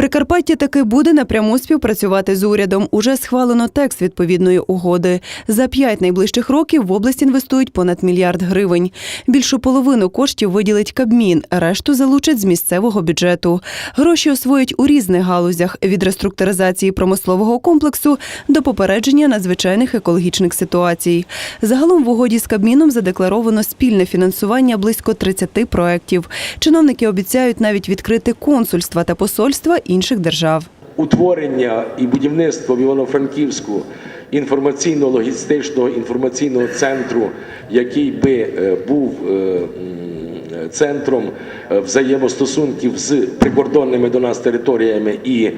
Прикарпаття таки буде напряму співпрацювати з урядом. Уже схвалено текст відповідної угоди. За п'ять найближчих років в область інвестують понад мільярд гривень. Більшу половину коштів виділить Кабмін, решту залучать з місцевого бюджету. Гроші освоять у різних галузях від реструктуризації промислового комплексу до попередження надзвичайних екологічних ситуацій. Загалом в угоді з Кабміном задекларовано спільне фінансування близько 30 проєктів. Чиновники обіцяють навіть відкрити консульства та посольства інших держав. утворення і будівництво в Івано-Франківську інформаційно-логістичного інформаційного центру, який би е, був е, центром е, взаємостосунків з прикордонними до нас територіями і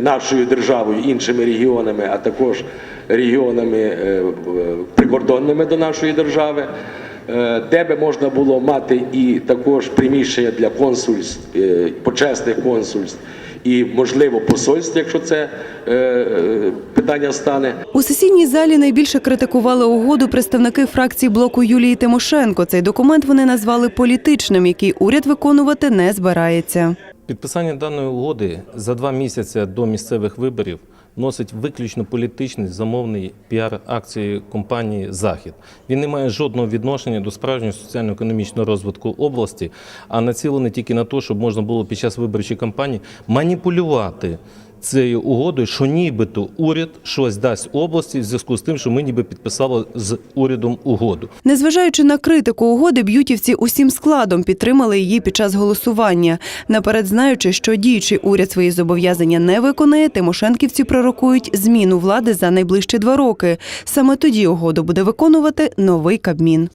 нашою державою, іншими регіонами, а також регіонами прикордонними до нашої держави. Е, де би можна було мати і також приміщення для консульств, е, почесних консульств і, можливо, посольств, якщо це е, е, питання стане. У сесійній залі найбільше критикували угоду представники фракції блоку Юлії Тимошенко. Цей документ вони назвали політичним, який уряд виконувати не збирається. Підписання даної угоди за два місяці до місцевих виборів носить виключно політичний замовний піар акції компанії Захід. Він не має жодного відношення до справжнього соціально-економічного розвитку області, а націлений тільки на те, щоб можна було під час виборчої кампанії маніпулювати. Цією угодою, що нібито уряд щось дасть області в зв'язку з тим, що ми ніби підписали з урядом угоду. Незважаючи на критику угоди, б'ютівці усім складом підтримали її під час голосування. Наперед знаючи, що діючий уряд свої зобов'язання не виконає, тимошенківці пророкують зміну влади за найближчі два роки. Саме тоді угоду буде виконувати новий кабмін.